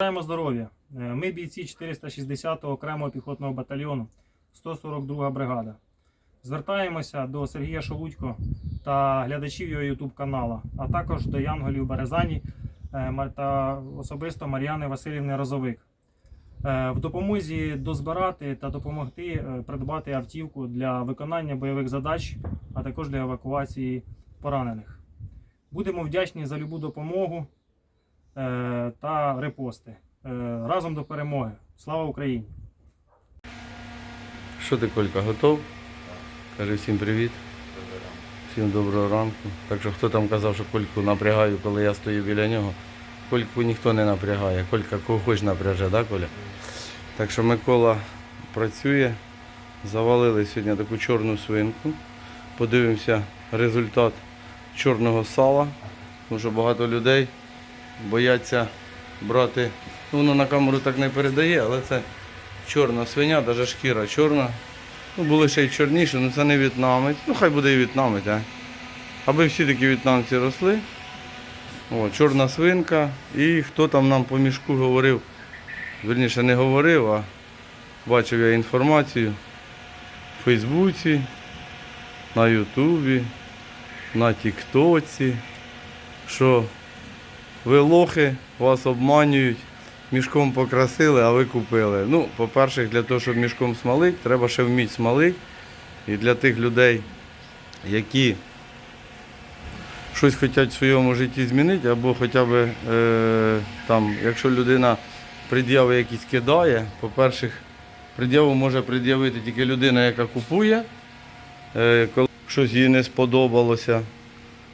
Бажаємо здоров'я. Е, Ми бійці 460-го окремого піхотного батальйону, 142 бригада. Звертаємося до Сергія Шелудько та глядачів його YouTube канала, а також до Янголів Березані е, та особисто Мар'яни Васильівни Розовик. Е, В допомозі дозбирати та допомогти придбати автівку для виконання бойових задач, а також для евакуації поранених. Будемо вдячні за любу допомогу та репости. Е, Разом до перемоги. Слава Україні! Що ти, Колька, готов? Каже всім привіт. Всім доброго ранку. Так що хто там казав, що Кольку напрягаю, коли я стою біля нього. Кольку ніхто не напрягає. Колька кого хоч напряже, да, Коля? Так що Микола працює. Завалили сьогодні таку чорну свинку. Подивимося результат чорного сала. Тому що багато людей бояться брати. Ну, воно на камеру так не передає, але це чорна свиня, навіть шкіра чорна. Ну, були ще й чорніші, але це не в'єтнамець. Ну, хай буде і в'єтнамець, а. Аби всі такі в'єтнамці росли. О, чорна свинка. І хто там нам по мішку говорив, верніше не говорив, а бачив я інформацію в Фейсбуці, на Ютубі, на Тіктоці, що ви лохи, вас обманюють, мішком покрасили, а ви купили. Ну, по-перше, для того, щоб мішком смалити, треба ще вміти смалити. І для тих людей, які щось хочуть в своєму житті змінити, або хоча б е, там, якщо людина пред'яви якісь кидає, по-перше, пред'яву може пред'явити тільки людина, яка купує, е, коли щось їй не сподобалося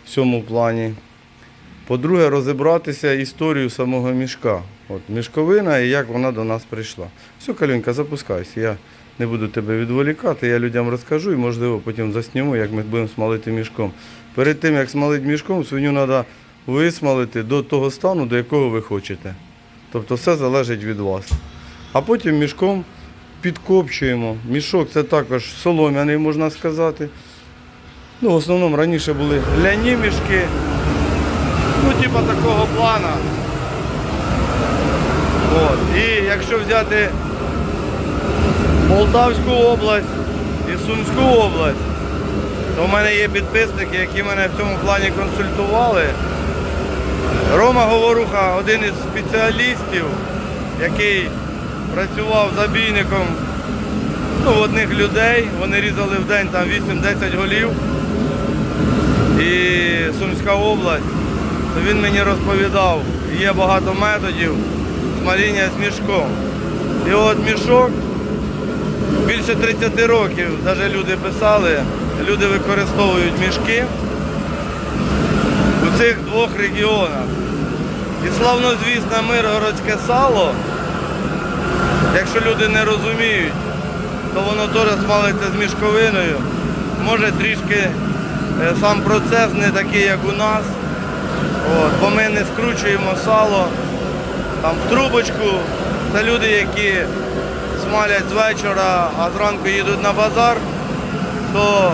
в цьому плані. По-друге, розібратися історію самого мішка. От мішковина і як вона до нас прийшла. Все, Калюнька, запускайся. Я не буду тебе відволікати, я людям розкажу і, можливо, потім засніму, як ми будемо смалити мішком. Перед тим, як смалити мішком, свиню треба висмалити до того стану, до якого ви хочете. Тобто все залежить від вас. А потім мішком підкопчуємо. Мішок це також солом'яний, можна сказати. Ну, в основному раніше були ляні мішки. Типа такого плана. От. І якщо взяти Полтавську область і Сумську область, то в мене є підписники, які мене в цьому плані консультували. Рома Говоруха один із спеціалістів, який працював забійником ну, одних людей. Вони різали в день там 8-10 голів. І Сумська область то він мені розповідав, є багато методів смаління з мішком. І от мішок більше 30 років, навіть люди писали, люди використовують мішки у цих двох регіонах. І славнозвісне миргородське сало, якщо люди не розуміють, то воно теж смалиться з мішковиною. Може трішки е, сам процес не такий, як у нас. От, бо ми не скручуємо сало там в трубочку. Це люди, які смалять з вечора, а зранку їдуть на базар, то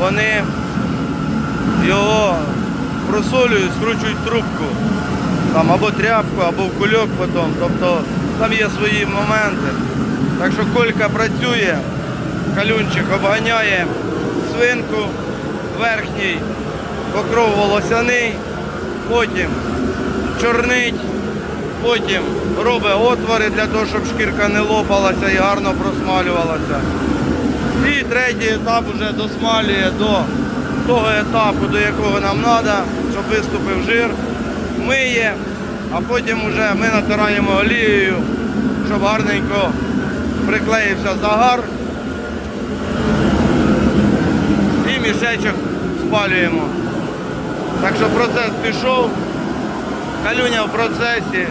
вони його просолюють, скручують трубку. Там або тряпку, або в кульок потім. Тобто там є свої моменти. Так що колька працює, калюнчик обганяє свинку, верхній покров волосяний, потім чорнить, потім робить отвори для того, щоб шкірка не лопалася і гарно просмалювалася. І третій етап вже досмалює до того етапу, до якого нам треба, щоб виступив жир, миє, а потім вже ми натираємо олією, щоб гарненько приклеївся загар. І мішечок спалюємо. Так що процес пішов. Калюня в процесі.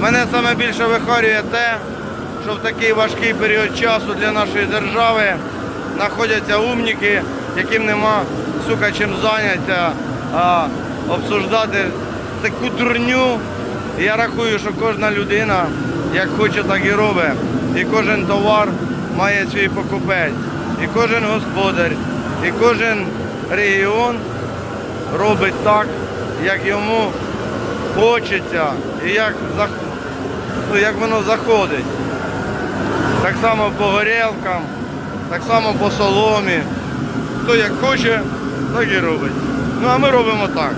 Мене саме більше вихорює те, що в такий важкий період часу для нашої держави знаходяться умніки, яким нема сука чим зайнятися, а обсуждати таку дурню. Я рахую, що кожна людина, як хоче, так і робить. І кожен товар має свій покупець. І кожен господар, і кожен регіон робить так, як йому хочеться і як ну, як воно заходить. Так само по горілкам, так само по соломі. Хто як хоче, так і робить. Ну а ми робимо так.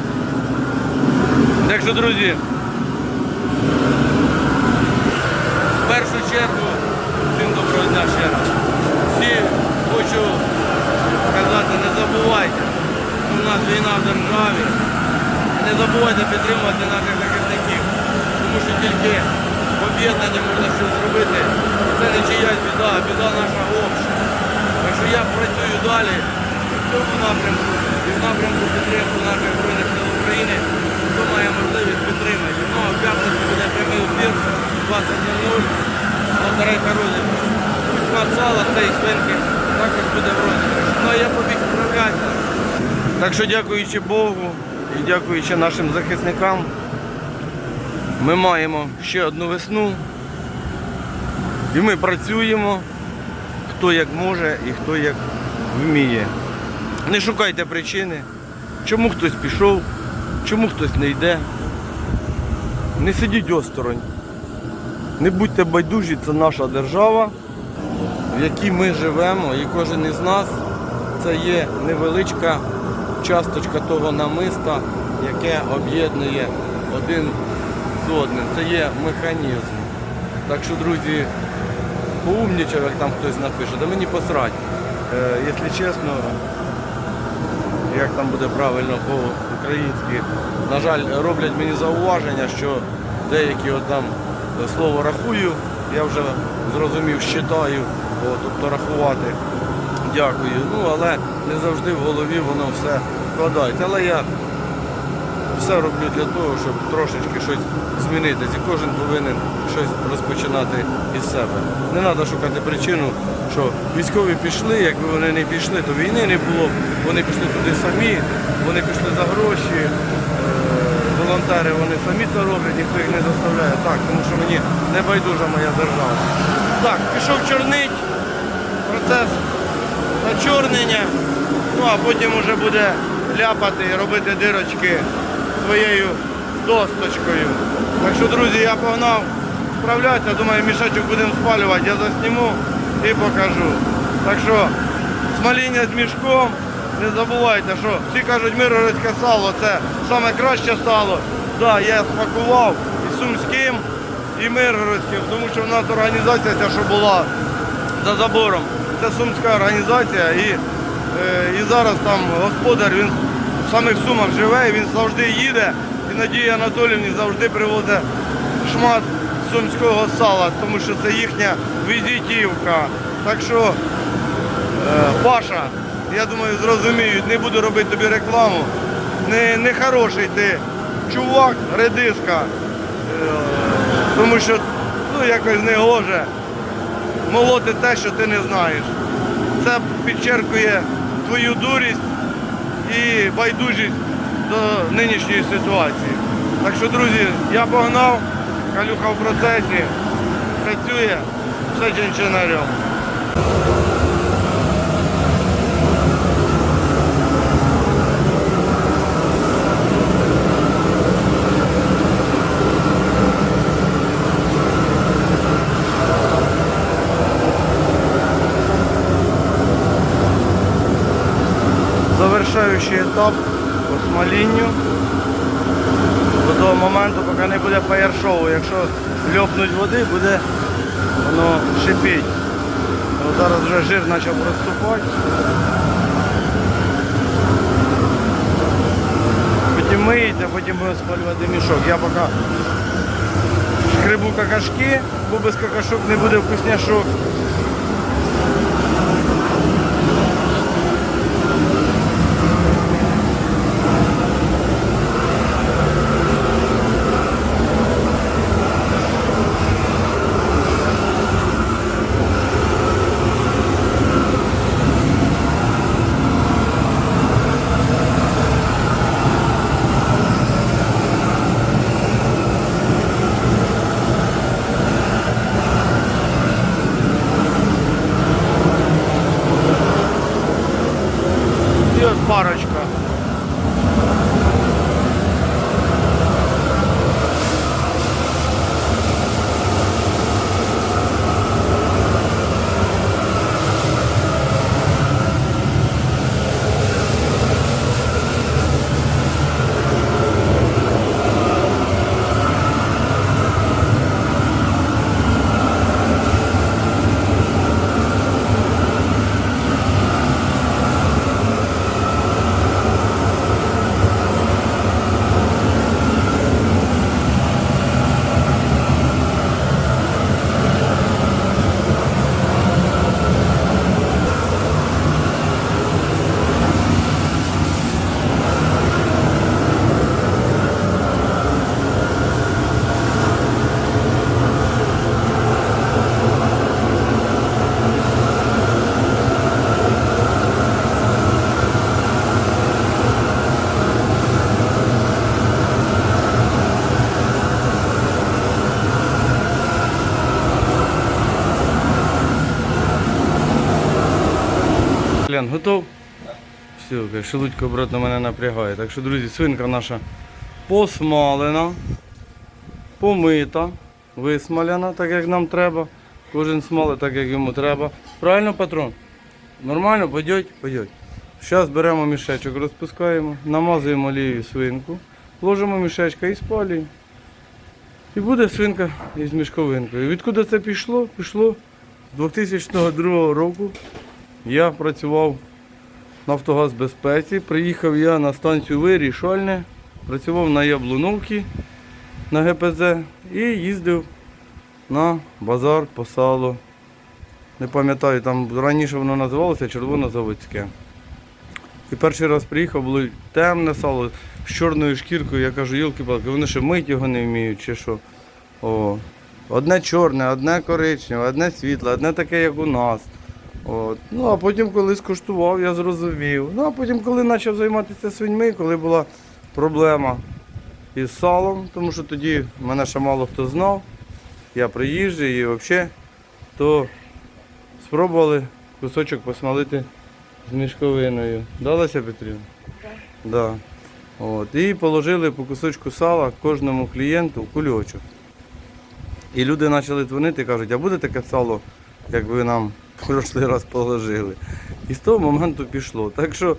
Так що, друзі, в першу чергу, всім доброго дня ще раз. Всі хочу сказати, не забувайте, нас війна в державі. Не забувайте підтримувати наших захисників. Тому що тільки в об'єднанні можна щось зробити. Це не чиясь біда, а біда наша обща. Так що я працюю далі в цьому напрямку і в напрямку підтримки наших Збройних сил України. Хто має можливість підтримати. Ну, а в п'ятницю буде прямий ефір 20.00 Лотерейка розіграш. Кучма сала та і свинки також буде в розіграші. Ну а я побіг справлятися. Так що дякуючи Богу і дякуючи нашим захисникам, ми маємо ще одну весну. І ми працюємо, хто як може і хто як вміє. Не шукайте причини, чому хтось пішов, чому хтось не йде. Не сидіть осторонь. Не будьте байдужі, це наша держава, в якій ми живемо, і кожен із нас це є невеличка часточка того намиста, яке об'єднує один з одним. Це є механізм. Так що, друзі, поумнічав, як там хтось напише, да мені посрать. Е, якщо чесно, як там буде правильно по-українськи, на жаль, роблять мені зауваження, що деякі от там слово рахую, я вже зрозумів, щитаю, тобто рахувати. Дякую. Ну, але не завжди в голові воно все складається. Але я все роблю для того, щоб трошечки щось змінитися. І кожен повинен щось розпочинати із себе. Не треба шукати причину, що військові пішли, якби вони не пішли, то війни не було. б. Вони пішли туди самі, вони пішли за гроші. Е, Волонтери вони самі це роблять, ніхто їх не заставляє. Так, тому що мені не байдужа моя держава. Так, пішов чорнить, процес зачорнення, ну а потім вже буде ляпати і робити дирочки своєю досточкою. Так що, друзі, я погнав справлятися, думаю, мішачок будемо спалювати, я засніму і покажу. Так що смоління з мішком, не забувайте, що всі кажуть, миргородське сало це саме краще сало. Так, я смакував і сумським, і миргородським, тому що в нас організація ця, що була за забором. Це сумська організація і, е, і зараз там господар, він в самих сумах живе, він завжди їде. І Надія Анатоліївні завжди привозить шмат сумського сала, тому що це їхня візитівка. Так що, е, Паша, я думаю, зрозуміють, не буду робити тобі рекламу. Не, не хороший ти чувак, редиска. Е, тому що ну, якось не гоже молоти те, що ти не знаєш. Це підчеркує твою дурість і байдужість до нинішньої ситуації. Так що, друзі, я погнав, калюха в процесі, працює, все чинчинарем. Завершаючий етап по смолінню. До того моменту, поки не буде фаєр-шоу. Якщо льопнуть води, буде воно шипіть. Зараз вже жир почав проступати. Потім миється, потім будемо спалювати мішок. Я поки шкребу какашки, бо без какашок не буде вкусняшок. Колян, готов? Все, каже, шелудько обратно мене напрягає. Так що, друзі, свинка наша посмалена, помита, висмаляна, так як нам треба. Кожен смалить так, як йому треба. Правильно, патрон? Нормально, пойдеть? Пойдеть. Зараз беремо мішечок, розпускаємо, намазуємо олією свинку, ложимо мішечка і спалюємо. І буде свинка із мішковинкою. Відкуди це пішло? Пішло з 2002 року. Я працював в Нафтогазбезпеці. Приїхав я на станцію Вирішальне, працював на Яблуновці на ГПЗ і їздив на базар по сало. Не пам'ятаю, там раніше воно називалося Червонозаводське. І перший раз приїхав, було темне сало з чорною шкіркою. Я кажу, йолки-палки, вони ще мить його не вміють чи що. О. Одне чорне, одне коричневе, одне світле, одне таке, як у нас. От. Ну, а потім, коли скуштував, я зрозумів. Ну, а потім, коли почав займатися свиньми, коли була проблема із салом, тому що тоді мене ще мало хто знав, я приїжджий і взагалі, то спробували кусочок посмалити з мішковиною. Далася Петрівна? Так. Да. От. І положили по кусочку сала кожному клієнту кульочок. І люди почали дзвонити кажуть, а буде таке сало, як ви нам прошлий раз положили. І з того моменту пішло. Так що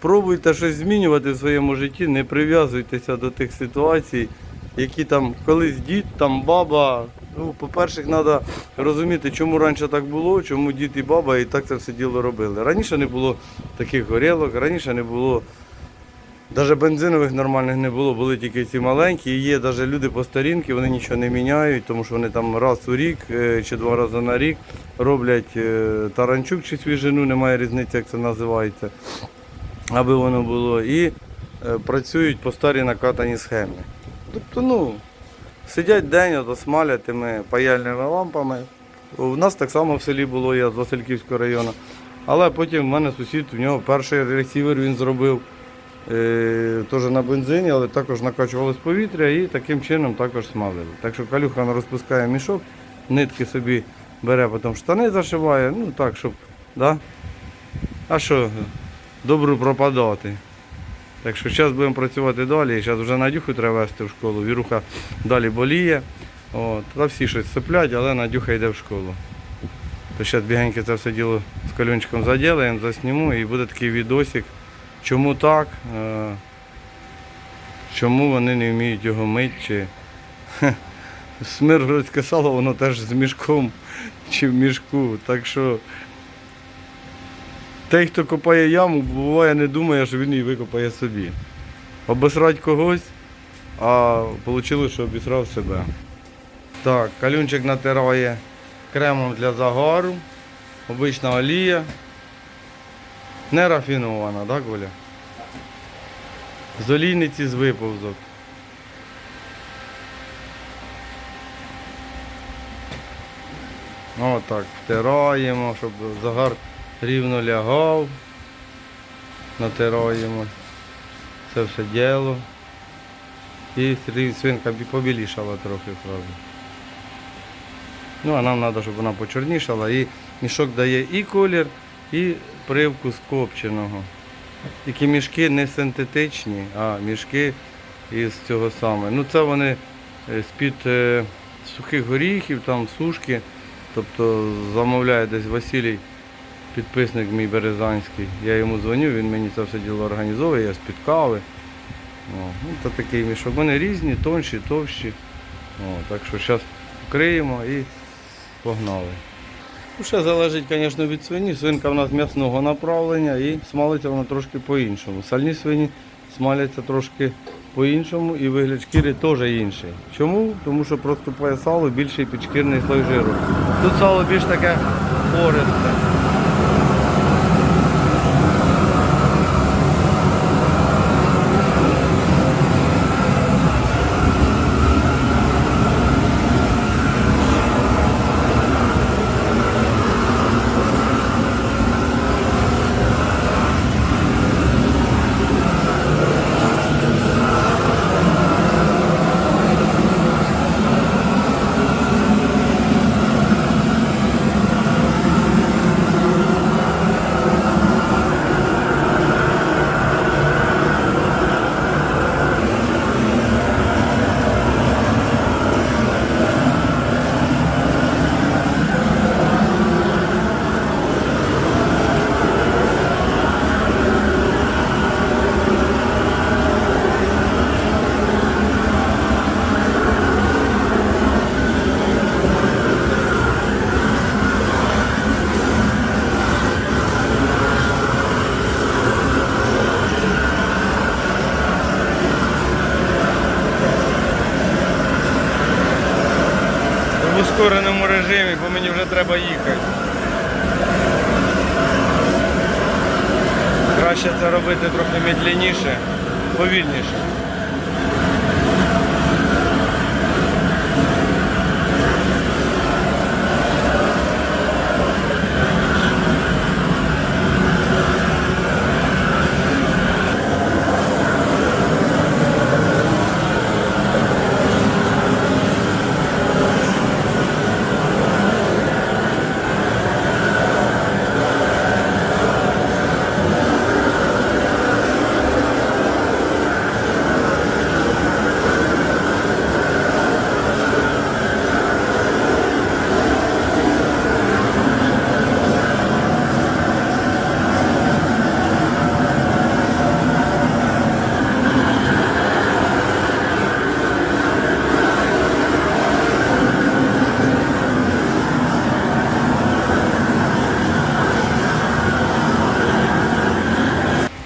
пробуйте щось змінювати в своєму житті, не прив'язуйтеся до тих ситуацій, які там колись дід, там баба. Ну, по-перше, треба розуміти, чому раніше так було, чому дід і баба і так це все діло робили. Раніше не було таких горілок, раніше не було. Навіть бензинових нормальних не було, були тільки ці маленькі. Є навіть люди по старінки, вони нічого не міняють, тому що вони там раз у рік е, чи два рази на рік роблять е, таранчук чи свіжину, немає різниці, як це називається, аби воно було. І е, працюють по старій накатаній схемі. Тобто, ну, сидять день, ото тими паяльними лампами. У нас так само в селі було, я з Васильківського району. Але потім в мене сусід, у нього перший ресівер він зробив теж на бензині, але також накачувалось повітря і таким чином також смалили. Так що калюха розпускає мішок, нитки собі бере, потім штани зашиває, ну так, щоб, да? а що, добру пропадати. Так що зараз будемо працювати далі. Зараз вже Надюху треба вести в школу. Віруха далі боліє. От. Та всі щось соплять, але Надюха йде в школу. То зараз бігенько це все діло з кальончиком заділаємо, засніму і буде такий відосик. Чому так? е, Чому вони не вміють його мити? Чи... Смиргородське сало, воно теж з мішком чи в мішку. Так що той, хто копає яму, буває, не думає, що він її викопає собі. Обосрать когось, а вийшло, що обісрав себе. Так, калюнчик натирає кремом для загару, обична олія. Не рафінована, так, Оля? З олійниці з виповзок. Отак, втираємо, щоб загар рівно лягав. Натираємо це все діло. І свинка побілішала трохи одразу. Ну, а нам треба, щоб вона почорнішала. І мішок дає і колір, і привкус копченого. Тільки мішки не синтетичні, а мішки із цього саме. Ну це вони е, з-під е, сухих горіхів, там сушки. Тобто замовляє десь Василій, підписник мій Березанський. Я йому дзвоню, він мені це все діло організовує, я з-під кави. Ну, це такий мішок. Вони різні, тонші, товщі. О, так що зараз вкриємо і погнали. Ну, ще залежить, звісно, від свині. Свинка в нас м'ясного направлення і смалиться вона трошки по-іншому. Сальні свині смаляться трошки по-іншому і вигляд шкіри теж інший. Чому? Тому що проступає сало, більший підшкірний слой жиру. Тут сало більш таке пористе. Треба їхати. Краще це робити трохи медленніше, повільніше.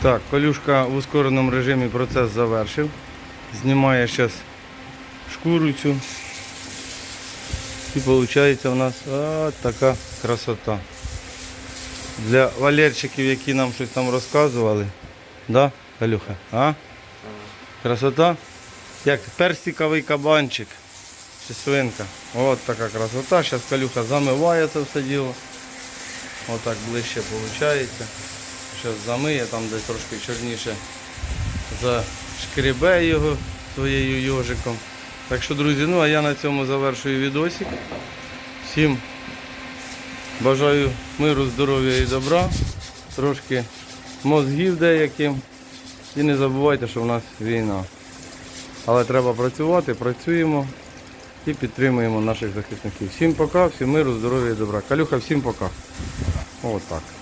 Так, колюшка в ускореному режимі процес завершив. Знімає зараз шкуру цю. І виходить у нас от така красота. Для валерчиків, які нам щось там розказували. Да, Калюха? А? Красота? Як персиковий кабанчик. Чи свинка. От така красота. Зараз Калюха замиває це все діло. Отак ближче виходить. Зараз замиє, там десь трошки чорніше зашкребе його своєю йожиком. Так що, друзі, ну а я на цьому завершую відосик. Всім бажаю миру, здоров'я і добра, трошки мозгів деяким. І не забувайте, що в нас війна. Але треба працювати, працюємо і підтримуємо наших захисників. Всім пока, всім миру, здоров'я і добра. Калюха, всім пока. Отак.